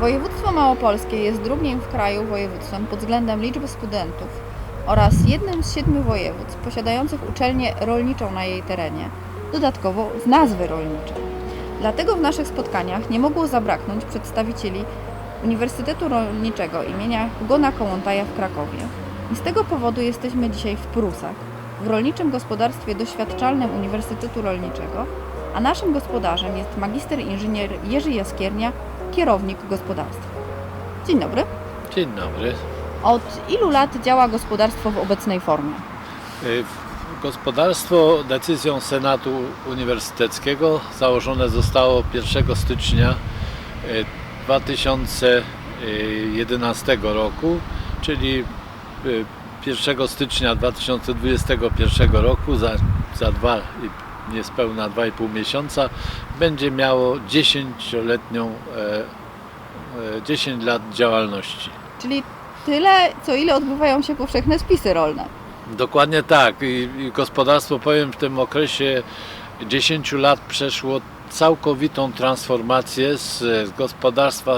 Województwo małopolskie jest drugim w kraju województwem pod względem liczby studentów oraz jednym z siedmiu województw posiadających uczelnię rolniczą na jej terenie, dodatkowo w nazwy rolnicze. Dlatego w naszych spotkaniach nie mogło zabraknąć przedstawicieli Uniwersytetu Rolniczego imienia Hugona Kołłątaja w Krakowie. I z tego powodu jesteśmy dzisiaj w Prusach, w Rolniczym Gospodarstwie Doświadczalnym Uniwersytetu Rolniczego, a naszym gospodarzem jest magister inżynier Jerzy Jaskiernia, kierownik gospodarstwa. Dzień dobry. Dzień dobry. Od ilu lat działa gospodarstwo w obecnej formie? Y, Gospodarstwo decyzją Senatu Uniwersyteckiego założone zostało 1 stycznia y, 2011 roku, czyli y, 1 stycznia 2021 roku za, za dwa, niespełna 2,5 miesiąca będzie miało 10-letnią e, e, 10 lat działalności. Czyli tyle, co ile odbywają się powszechne spisy rolne. Dokładnie tak. I, I gospodarstwo, powiem, w tym okresie 10 lat przeszło całkowitą transformację z, z gospodarstwa,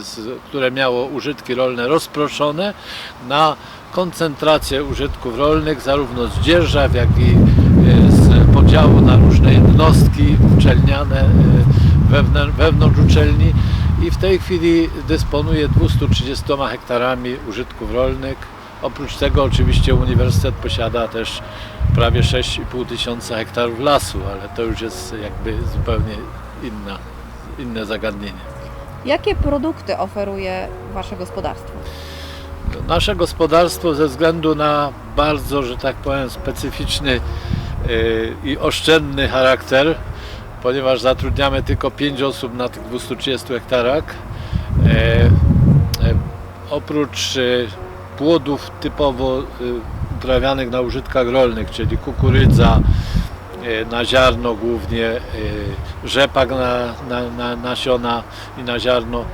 z, które miało użytki rolne rozproszone na koncentrację użytków rolnych, zarówno z dzierżaw, jak i e, podziału na różne jednostki uczelniane wewnę- wewnątrz uczelni i w tej chwili dysponuje 230 hektarami użytków rolnych. Oprócz tego oczywiście uniwersytet posiada też prawie 6,5 tysiąca hektarów lasu, ale to już jest jakby zupełnie inna, inne zagadnienie. Jakie produkty oferuje Wasze gospodarstwo? Nasze gospodarstwo ze względu na bardzo, że tak powiem, specyficzny i oszczędny charakter, ponieważ zatrudniamy tylko 5 osób na tych 230 hektarach, e, e, oprócz płodów typowo uprawianych na użytkach rolnych, czyli kukurydza, na ziarno głównie, rzepak na, na, na nasiona i na ziarno,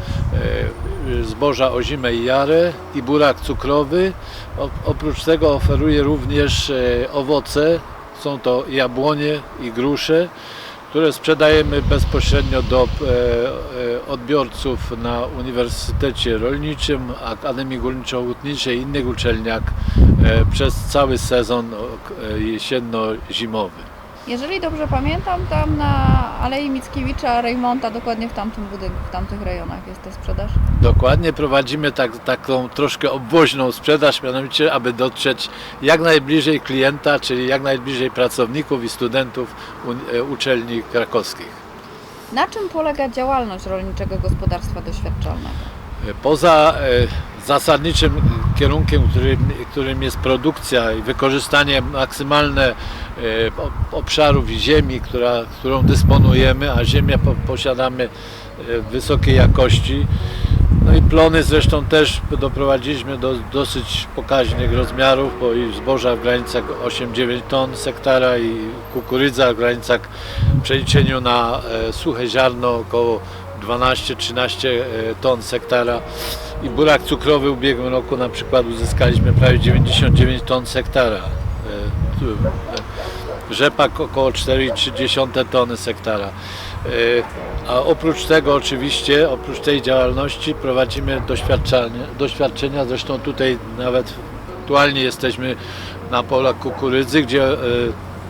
zboża ozime i jarę i burak cukrowy. O, oprócz tego oferuje również owoce, są to jabłonie i grusze, które sprzedajemy bezpośrednio do e, e, odbiorców na Uniwersytecie Rolniczym, Akademii Górniczo-Hutniczej i innych uczelniach e, przez cały sezon jesienno-zimowy. Jeżeli dobrze pamiętam, tam na Alei Mickiewicza, Rejmonta, dokładnie w tamtym budynku, w tamtych rejonach jest ta sprzedaż. Dokładnie prowadzimy tak, taką troszkę obwoźną sprzedaż, mianowicie aby dotrzeć jak najbliżej klienta, czyli jak najbliżej pracowników i studentów e, uczelni krakowskich. Na czym polega działalność rolniczego gospodarstwa doświadczalnego? Poza e, zasadniczym kierunkiem, którym, którym jest produkcja i wykorzystanie maksymalne e, obszarów ziemi, która, którą dysponujemy, a ziemię po, posiadamy e, wysokiej jakości. No i plony zresztą też doprowadziliśmy do dosyć pokaźnych rozmiarów, bo i zboża w granicach 8-9 ton z hektara i kukurydza w granicach w przeliczeniu na e, suche ziarno około 12-13 e, ton z hektara i burak cukrowy w ubiegłym roku na przykład uzyskaliśmy prawie 99 ton z hektara. E, e, Rzepak około 4,3 tony z hektara. A oprócz tego oczywiście, oprócz tej działalności prowadzimy doświadczenia, doświadczenia zresztą tutaj nawet aktualnie jesteśmy na polach kukurydzy, gdzie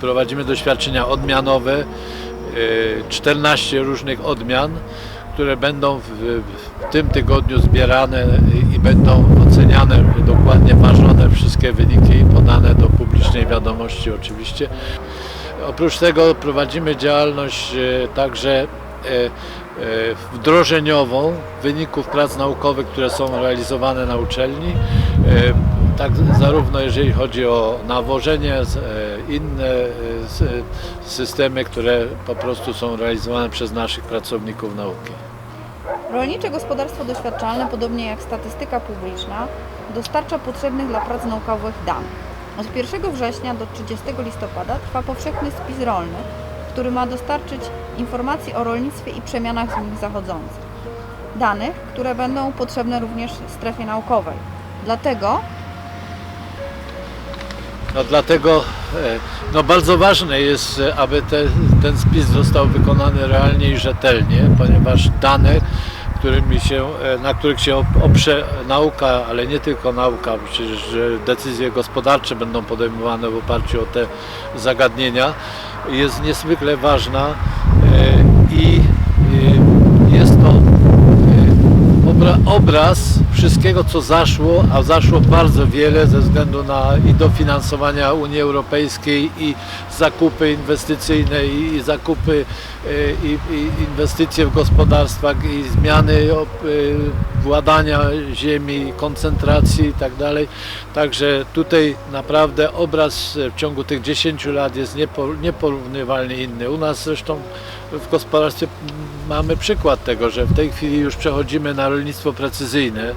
prowadzimy doświadczenia odmianowe, e, 14 różnych odmian, które będą w, w tym tygodniu zbierane i, będą oceniane, dokładnie ważone wszystkie wyniki i podane do publicznej wiadomości oczywiście. Oprócz tego prowadzimy działalność e, także e, e, wdrożeniową wyników prac naukowych, które są realizowane na uczelni. Tak zarówno jeżeli chodzi o nawożenie, inne systemy, które po prostu są realizowane przez naszych pracowników nauki. Rolnicze gospodarstwo doświadczalne, podobnie jak statystyka publiczna, dostarcza potrzebnych dla prac naukowych danych. Od 1 września do 30 listopada trwa powszechny spis rolny, który ma dostarczyć informacji o rolnictwie i przemianach w nim zachodzących. Danych, które będą potrzebne również strefie naukowej. Dlatego No dlatego e, no bardzo ważne jest, e, aby te, ten spis został wykonany realnie i rzetelnie, ponieważ dane, którymi się, e, na których się op- oprze nauka, ale nie tylko nauka, przecież decyzje gospodarcze będą podejmowane w oparciu o te zagadnienia, jest niezwykle ważna e, i e, jest to obra, obraz wszystkiego, co zaszło, a zaszło bardzo wiele ze względu na i dofinansowania Unii Europejskiej, i zakupy inwestycyjne, i, zakupy, e, i, i inwestycje w gospodarstwach, i zmiany e, władania ziemi, koncentracji i tak dalej. Także tutaj naprawdę obraz w ciągu tych 10 lat jest niepo, nieporównywalnie inny. U nas zresztą w gospodarstwie mamy przykład tego, że w tej chwili już przechodzimy na rolnictwo precyzyjne,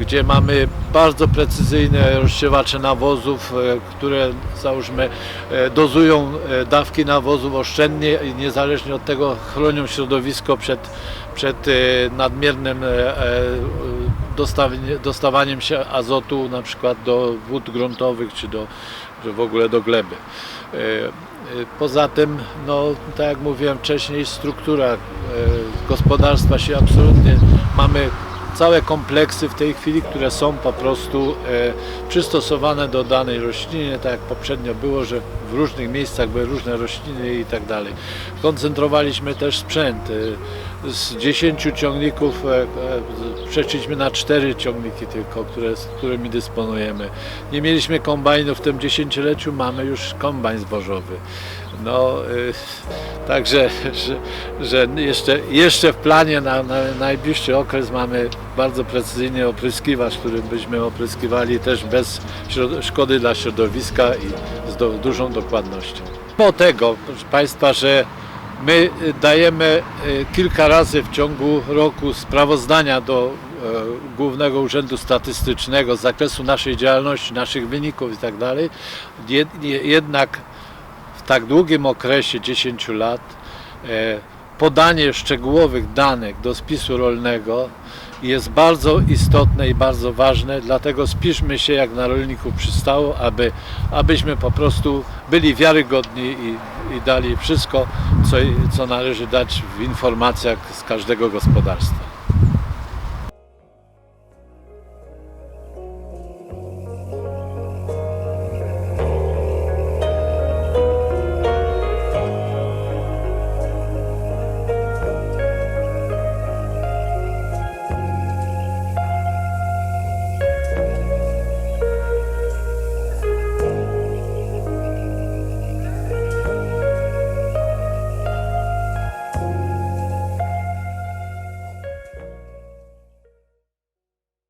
gdzie mamy bardzo precyzyjne rozsiewacze nawozów, e, które załóżmy e, dozują e, dawki nawozów oszczędnie i niezależnie od tego chronią środowisko przed, przed nadmiernym dostawaniem się azotu na przykład do wód gruntowych czy do, czy w ogóle do gleby. Poza tym, no, tak jak mówiłem wcześniej, struktura gospodarstwa się absolutnie mamy całe kompleksy w tej chwili, które są po prostu e, przystosowane do danej rośliny, tak jak poprzednio było, że w różnych miejscach były różne rośliny i tak dalej. Koncentrowaliśmy też sprzęt. E, z 10 ciągników e, e, przeszliśmy na 4 ciągniki tylko, które, z którymi dysponujemy. Nie mieliśmy kombajnu w tym dziesięcioleciu, mamy już kombajn zbożowy. No, y, także, że, że jeszcze, jeszcze w planie na, na najbliższy okres mamy bardzo precyzyjny opryskiwacz, którym byśmy opryskiwali też bez szkody dla środowiska i z do, dużą dokładnością. Po tego, proszę Państwa, że my dajemy y, kilka razy w ciągu roku sprawozdania do e, Głównego Urzędu Statystycznego z zakresu naszej działalności, naszych wyników itd. Jed- je- Jednak w tak długim okresie 10 lat e, podanie szczegółowych danych do spisu rolnego jest bardzo istotne i bardzo ważne, dlatego spiszmy się jak na rolników przystało, aby, abyśmy po prostu byli wiarygodni i, i dali wszystko, co, co należy dać w informacjach z każdego gospodarstwa.